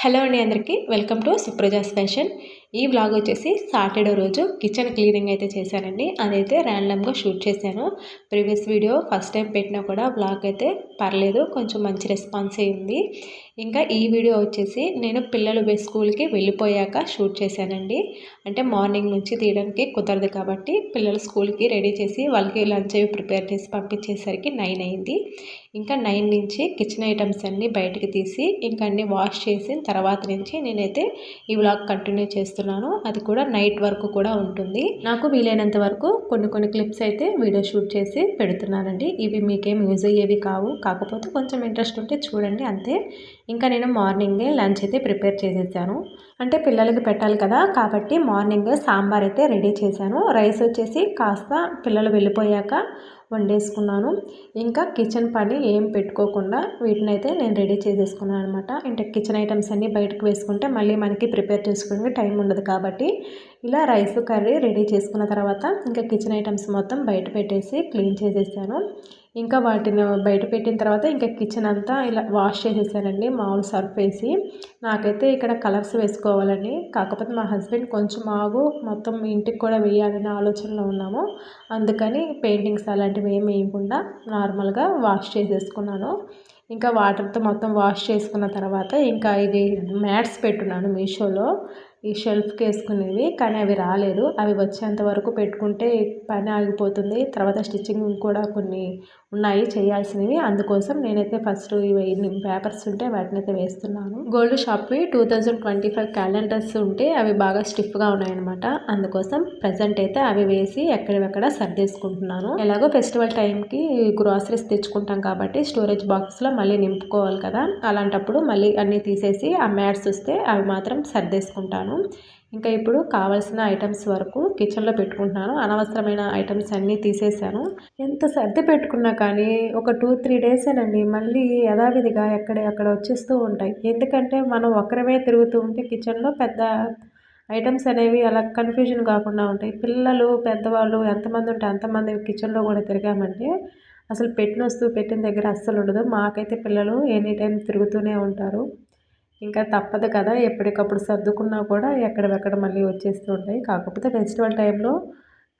Hello అండి అందరికీ. Welcome to Supraja's fashion. ఈ బ్లాగ్ వచ్చేసి సాటర్డే రోజు కిచెన్ క్లీనింగ్ అయితే చేశానండి. అదైతే ర్యాండమ్గా షూట్ చేశాను. ప్రీవియస్ వీడియో ఫస్ట్ టైం పెట్టినా కూడా బ్లాగ్ అయితే పర్లేదు కొంచెం మంచి రెస్పాన్స్ అయింది ఇంకా ఈ వీడియో వచ్చేసి నేను పిల్లలు స్కూల్కి వెళ్ళిపోయాక షూట్ చేశానండి. అంటే మార్నింగ్ నుంచి తీయడానికి కుదరదు కాబట్టి పిల్లలు స్కూల్కి రెడీ చేసి వాళ్ళకి లంచ్ అవి ప్రిపేర్ చేసి పంపించేసరికి నైన్ అయింది. ఇంకా నైన్ నుంచి కిచెన్ ఐటమ్స్ అన్నీ బయటకు తీసి ఇంకా అన్నీ వాష్ చేసిన తర్వాత నుంచి నేనైతే ఈ వ్లాగ్ కంటిన్యూ చేస్తాను చేస్తున్నాను. అది కూడా నైట్ వరకు కూడా ఉంటుంది. నాకు వీలైనంత వరకు కొన్ని కొన్ని క్లిప్స్ అయితే వీడియో షూట్ చేసి పెడుతున్నానండి. ఇవి మీకేం యూజ్ అయ్యేవి కావు. కాకపోతే కొంచెం ఇంట్రెస్ట్ ఉంటే చూడండి అంతే. ఇంకా నేను మార్నింగే లంచ్ అయితే ప్రిపేర్ చేసేసాను. అంటే పిల్లలకి పెట్టాలి కదా. కాబట్టి మార్నింగ్ సాంబార్ అయితే రెడీ చేశాను. రైస్ వచ్చేసి కాస్త పిల్లలు వెళ్ళిపోయాక వండేసుకున్నాను. ఇంకా కిచెన్ పని ఏం పెట్టుకోకుండా వీటిని అయితే నేను రెడీ చేసేసుకున్నాను అనమాట అంటే కిచెన్ ఐటమ్స్ అన్నీ బయటకు వేసుకుంటే మళ్ళీ మనకి ప్రిపేర్ చేసుకునే టైం ఉండదు కాబట్టి ఇలా రైస్ కర్రీ రెడీ చేసుకున్న తర్వాత ఇంకా కిచెన్ ఐటమ్స్ మొత్తం బయట పెట్టేసి క్లీన్ చేసేసాను. ఇంకా వాటిని బయట పెట్టిన తర్వాత ఇంకా కిచెన్ అంతా ఇలా వాష్ చేసేసానండి మామూలు సర్ఫ్ వేసి. నాకైతే ఇక్కడ కలర్స్ వేసుకోవాలని కాకపోతే మా హస్బెండ్ కొంచెం ఆగు మొత్తం ఇంటికి కూడా వేయాలనే ఆలోచనలో ఉన్నాము. అందుకని పెయింటింగ్స్ అలాంటివి ఏమి వేయకుండా నార్మల్గా వాష్ చేసేసుకున్నాను. ఇంకా వాటర్తో మొత్తం వాష్ చేసుకున్న తర్వాత ఇంకా ఇది మ్యాట్స్ పెట్టున్నాను మీషోలో. ఈ షెల్ఫ్కి వేసుకునేవి కానీ అవి రాలేదు. అవి వచ్చేంత వరకు పెట్టుకుంటే పని ఆగిపోతుంది. తర్వాత స్టిచ్చింగ్ కూడా కొన్ని ఉన్నాయి చేయాల్సినవి. అందుకోసం నేనైతే ఫస్ట్ ఇవి పేపర్స్ ఉంటే వాటిని అయితే వేస్తున్నాను. Gold షాప్వి two thousand twenty five calendars ఉంటే అవి బాగా స్టిఫ్గా ఉన్నాయన్నమాట. అందుకోసం ప్రజెంట్ అయితే అవి వేసి ఎక్కడెక్కడ సర్దేసుకుంటున్నాను ఎలాగో ఫెస్టివల్ టైంకి గ్రాసరీస్ తెచ్చుకుంటాం కాబట్టి స్టోరేజ్ బాక్స్లో మళ్ళీ నింపుకోవాలి కదా. అలాంటప్పుడు మళ్ళీ అన్నీ తీసేసి ఆ మ్యాట్స్ వస్తే అవి మాత్రం సర్దేసుకుంటాను ఇంకా ఇప్పుడు కావాల్సిన ఐటమ్స్ వరకు కిచెన్లో పెట్టుకుంటున్నాను. అనవసరమైన ఐటమ్స్ అన్నీ తీసేసాను ఎంత సర్ది పెట్టుకున్నా కానీ ఒక టూ త్రీ డేసేనండి. మళ్ళీ యథావిధిగా ఎక్కడ ఎక్కడ వచ్చేస్తూ ఉంటాయి. ఎందుకంటే మనం ఒక్కరమే తిరుగుతూ ఉంటే కిచెన్లో పెద్ద ఐటమ్స్ అనేవి అలా కన్ఫ్యూజన్ కాకుండా ఉంటాయి. పిల్లలు పెద్దవాళ్ళు ఎంతమంది ఉంటే అంతమంది కిచెన్లో కూడా తిరిగామంటే అసలు పెట్టిన వస్తువు పెట్టిన దగ్గర అస్సలు ఉండదు. మాకైతే పిల్లలు ఎనీ టైం తిరుగుతూనే ఉంటారు. ఇంకా తప్పదు కదా ఎప్పటికప్పుడు సర్దుకున్నా కూడా ఎక్కడెక్కడ మళ్ళీ వచ్చేస్తూ ఉంటాయి. కాకపోతే ఫెస్టివల్ టైంలో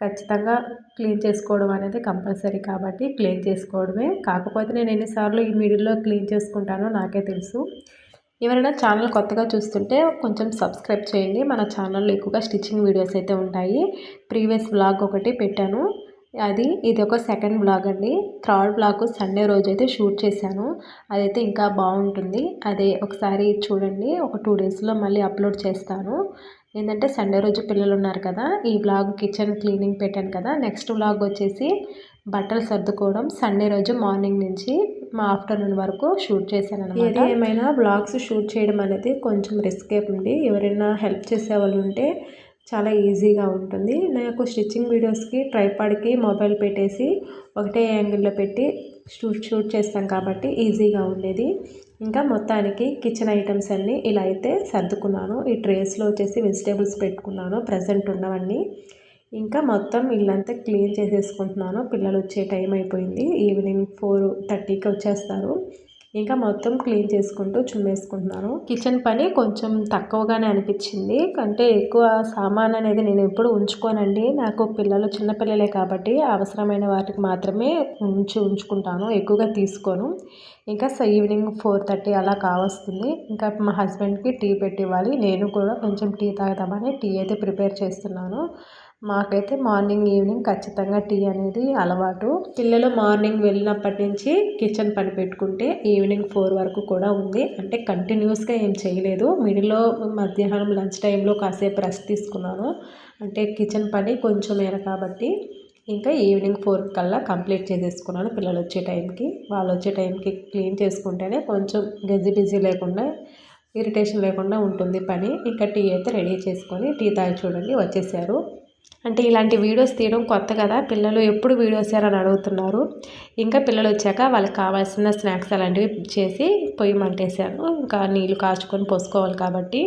ఖచ్చితంగా క్లీన్ చేసుకోవడం అనేది కంపల్సరీ కాబట్టి క్లీన్ చేసుకోవడమే. కాకపోతే నేను ఎన్నిసార్లు ఈ మిడిల్లో క్లీన్ చేసుకుంటానో నాకే తెలుసు. ఎవరైనా ఛానల్ కొత్తగా చూస్తుంటే కొంచెం సబ్స్క్రైబ్ చేయండి. మన ఛానల్లో ఎక్కువగా స్టిచ్చింగ్ వీడియోస్ అయితే ఉంటాయి. ప్రీవియస్ బ్లాగ్ ఒకటి పెట్టాను. అది ఇది ఒక సెకండ్ బ్లాగ్ అండి. థర్డ్ బ్లాగ్ సండే రోజు అయితే షూట్ చేశాను. అదైతే ఇంకా బాగుంటుంది. అదే ఒకసారి చూడండి. ఒక టూ డేస్లో మళ్ళీ అప్లోడ్ చేస్తాను. ఏంటంటే సండే రోజు పిల్లలు ఉన్నారు కదా ఈ బ్లాగ్ కిచెన్ క్లీనింగ్ పెట్టాను కదా. నెక్స్ట్ బ్లాగ్ వచ్చేసి బట్టలు సర్దుకోవడం సండే రోజు మార్నింగ్ నుంచి మా ఆఫ్టర్నూన్ వరకు షూట్ చేశాను అనమాట. ఏమైనా బ్లాగ్స్ షూట్ చేయడం అనేది కొంచెం రిస్కే ఉంది. ఎవరైనా హెల్ప్ చేసే వాళ్ళు ఉంటే చాలా ఈజీగా ఉంటుంది. నాకు స్టిచ్చింగ్ వీడియోస్కి ట్రైపాడ్కి మొబైల్ పెట్టేసి ఒకటే యాంగిల్లో పెట్టి షూట్ షూట్ చేస్తాం కాబట్టి ఈజీగా ఉండేది. ఇంకా మొత్తానికి కిచెన్ ఐటమ్స్ అన్నీ ఇలా అయితే సర్దుకున్నాను. ఈ ట్రేస్లో వచ్చేసి వెజిటేబుల్స్ పెట్టుకున్నాను. ప్రజెంట్ ఉన్నవన్నీ. ఇంకా మొత్తం ఇల్లంతా క్లీన్ చేసేసుకుంటున్నాను. పిల్లలు వచ్చే టైం అయిపోయింది. ఈవినింగ్ ఫోర్ థర్టీకి వచ్చేస్తారు. ఇంకా మొత్తం క్లీన్ చేసుకుంటూ చుమ్మేసుకుంటున్నాను కిచెన్ పని కొంచెం తక్కువగానే అనిపించింది. అంటే ఎక్కువ సామాన్ అనేది నేను ఎప్పుడు ఉంచుకోనండి. నాకు పిల్లలు చిన్నపిల్లలే కాబట్టి అవసరమైన వాటికి మాత్రమే ఉంచి ఉంచుకుంటాను. ఎక్కువగా తీసుకోను. ఇంకా ఈవినింగ్ ఫోర్ థర్టీ అలా కావస్తుంది. ఇంకా మా హస్బెండ్కి టీ పెట్టి ఇవ్వాలి. నేను కూడా కొంచెం టీ తాగుదామని టీ అయితే ప్రిపేర్ చేస్తున్నాను. మాకైతే మార్నింగ్ ఈవినింగ్ ఖచ్చితంగా టీ అనేది అలవాటు. పిల్లలు మార్నింగ్ వెళ్ళినప్పటి నుంచి కిచెన్ పని పెట్టుకుంటే ఈవినింగ్ ఫోర్ వరకు కూడా ఉంది. అంటే కంటిన్యూస్గా ఏం చేయలేదు. మిడిల్లో మధ్యాహ్నం లంచ్ టైంలో కాసేపు రెస్ట్ తీసుకున్నాను. అంటే కిచెన్ పని కొంచెం కాబట్టి ఇంకా ఈవినింగ్ ఫోర్ కల్లా కంప్లీట్ చేసేసుకున్నాను పిల్లలు వచ్చే టైంకి. వాళ్ళు వచ్చే టైంకి క్లీన్ చేసుకుంటేనే కొంచెం గజి బిజీ లేకుండా ఇరిటేషన్ లేకుండా ఉంటుంది పని. ఇంకా టీ అయితే రెడీ చేసుకొని టీ తాగి చూడండి వచ్చేసారు. అంటే ఇలాంటి వీడియోస్ తీయడం కొత్త కదా పిల్లలు ఎప్పుడు వీడియోస్ అని అడుగుతున్నారు. ఇంకా పిల్లలు వచ్చాక వాళ్ళకి కావాల్సిన స్నాక్స్ అలాంటివి చేసి పొయ్యి మంటేసాను ఇంకా నీళ్ళు కాచుకొని పోసుకోవాలి కాబట్టి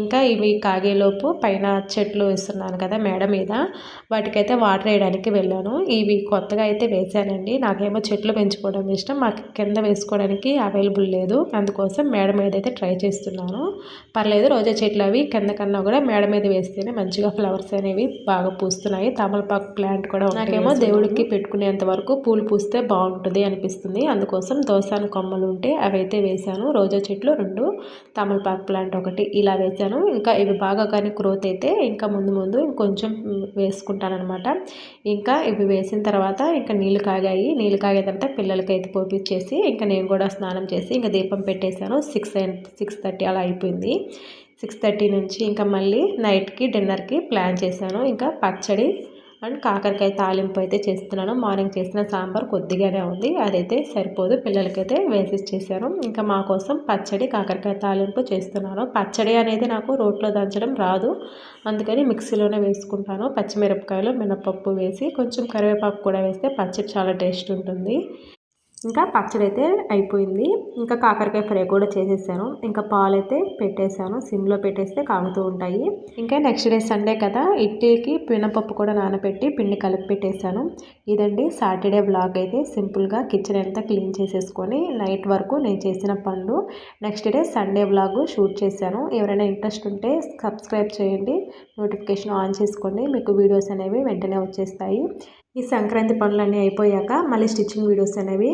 ఇంకా ఇవి కాగేలోపు పైన చెట్లు వేస్తున్నాను కదా మేడ మీద. వాటికైతే వాటర్ వేయడానికి వెళ్ళాను. ఇవి కొత్తగా అయితే వేసానండి. నాకేమో చెట్లు పెంచుకోవడం ఇష్టం. మాకు కింద వేసుకోవడానికి అవైలబుల్ లేదు. అందుకోసం మేడ మీద అయితే ట్రై చేస్తున్నాను. పర్లేదు రోజా చెట్లు అవి కింద కన్నా కూడా మేడ మీద వేస్తేనే మంచిగా ఫ్లవర్స్ అనేవి బాగా పూస్తున్నాయి. తమలపాకు ప్లాంట్ కూడా నాకేమో దేవుడికి పెట్టుకునేంత వరకు పూలు పూస్తే బాగుంటుంది అనిపిస్తుంది. అందుకోసం దోసాను కొమ్మలు ఉంటే అవి అయితే వేశాను రోజా చెట్లు రెండు తమలపాకు ప్లాంట్ ఒకటి. ఇలా వేశాను ఇంకా ఇవి బాగా కానీ గ్రోత్ అయితే ఇంకా ముందు ముందు ఇంకొంచెం వేసుకుంటానమాట ఇంకా ఇవి వేసిన తర్వాత ఇంకా నీళ్ళు కాగాయి. నీళ్ళు కాగే తర్వాత పిల్లలకి అయితే పోపించేసి ఇంకా నేను కూడా స్నానం చేసి ఇంకా దీపం పెట్టేశాను. సిక్స్ సిక్స్ థర్టీ అలా అయిపోయింది. సిక్స్ థర్టీ నుంచి ఇంకా మళ్ళీ నైట్కి డిన్నర్కి ప్లాన్ చేశాను. ఇంకా పచ్చడి అండ్ కాకరకాయ తాలింపు అయితే చేస్తున్నాను. మార్నింగ్ చేసిన సాంబార్ కొద్దిగానే ఉంది. అదైతే సరిపోదు. పిల్లలకైతే వేసి చేశాను ఇంకా మా కోసం పచ్చడి కాకరకాయ తాలింపు చేస్తున్నాను. పచ్చడి అనేది నాకు రోట్లో దంచడం రాదు. అందుకని మిక్సీలోనే వేసుకుంటాను. పచ్చిమిరపకాయలు మినపప్పు వేసి కొంచెం కరివేపాకు కూడా వేస్తే పచ్చడి చాలా టేస్ట్ ఉంటుంది. ఇంకా పచ్చడి అయితే అయిపోయింది. ఇంకా కాకరకాయ ఫ్రై కూడా చేసేసాను. ఇంకా పాలు అయితే పెట్టేశాను సిమ్లో పెట్టేస్తే కాగుతూ ఉంటాయి. ఇంకా నెక్స్ట్ డే సండే కదా ఇడ్లీకి పినపప్పు కూడా నానబెట్టి పిండి కలిపి పెట్టేశాను ఇదండి సాటర్డే బ్లాగ్ అయితే. సింపుల్గా కిచెన్ అంతా క్లీన్ చేసేసుకొని నైట్ వరకు నేను చేసిన పనులు next day Sunday blog shoot చేశాను. ఎవరైనా ఇంట్రెస్ట్ ఉంటే సబ్స్క్రైబ్ చేయండి. నోటిఫికేషన్ ఆన్ చేసుకోండి. మీకు వీడియోస్ అనేవి వెంటనే వచ్చేస్తాయి. ఈ సంక్రాంతి పనులన్నీ అయిపోయాక మళ్ళీ స్టిచ్చింగ్ వీడియోస్ అనేవి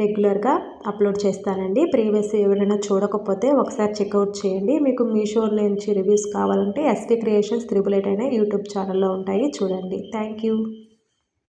రెగ్యులర్గా అప్లోడ్ చేస్తానండి. ప్రీవియస్ ఎవరైనా చూడకపోతే ఒకసారి చెక్అవుట్ చేయండి. మీకు మీషో నుంచి రివ్యూస్ కావాలంటే ఎస్కే క్రియేషన్స్ త్రిబుల్ ఎయిట్ అనే యూట్యూబ్ ఛానల్లో ఉంటాయి. చూడండి. Thank you.